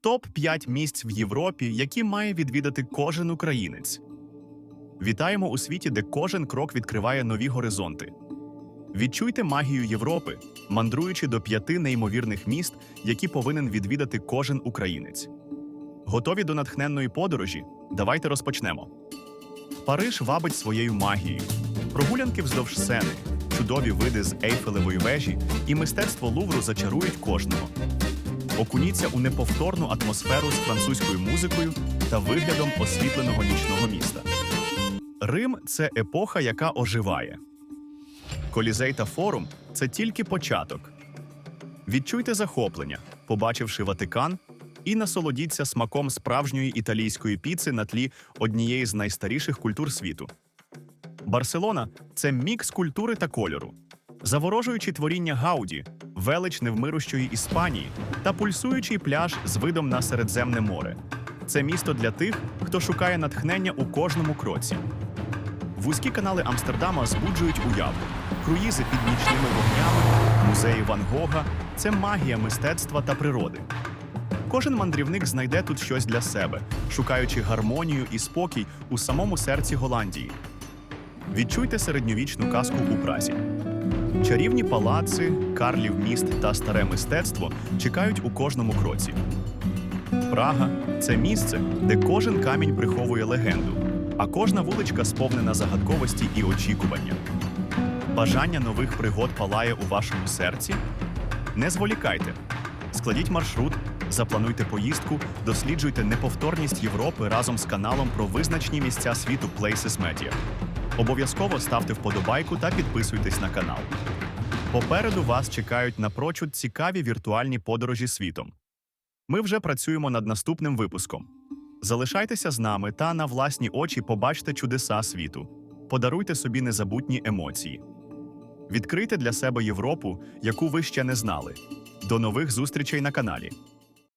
Топ 5 місць в Європі, які має відвідати кожен українець. Вітаємо у світі, де кожен крок відкриває нові горизонти. Відчуйте магію Європи, мандруючи до п'яти неймовірних міст, які повинен відвідати кожен українець. Готові до натхненної подорожі? Давайте розпочнемо. Париж вабить своєю магією. Прогулянки вздовж сени, чудові види з Ейфелевої вежі і мистецтво Лувру зачарують кожного. Окуніться у неповторну атмосферу з французькою музикою та виглядом освітленого нічного міста. Рим це епоха, яка оживає. Колізей та форум це тільки початок. Відчуйте захоплення, побачивши Ватикан, і насолодіться смаком справжньої італійської піци на тлі однієї з найстаріших культур світу. Барселона це мікс культури та кольору, заворожуючи творіння Гауді, велич невмирущої Іспанії та пульсуючий пляж з видом на Середземне море. Це місто для тих, хто шукає натхнення у кожному кроці. Вузькі канали Амстердама збуджують уяву. Круїзи під нічними вогнями, музеї Ван Гога це магія мистецтва та природи. Кожен мандрівник знайде тут щось для себе, шукаючи гармонію і спокій у самому серці Голландії. Відчуйте середньовічну казку у Празі. Чарівні палаци, карлів міст та старе мистецтво чекають у кожному кроці. Прага це місце, де кожен камінь приховує легенду, а кожна вуличка сповнена загадковості і очікування. Бажання нових пригод палає у вашому серці? Не зволікайте. Складіть маршрут, заплануйте поїздку, досліджуйте неповторність Європи разом з каналом про визначні місця світу Places Media. Обов'язково ставте вподобайку та підписуйтесь на канал. Попереду вас чекають напрочуд цікаві віртуальні подорожі світом. Ми вже працюємо над наступним випуском. Залишайтеся з нами та на власні очі побачте чудеса світу. Подаруйте собі незабутні емоції. Відкрийте для себе Європу, яку ви ще не знали. До нових зустрічей на каналі.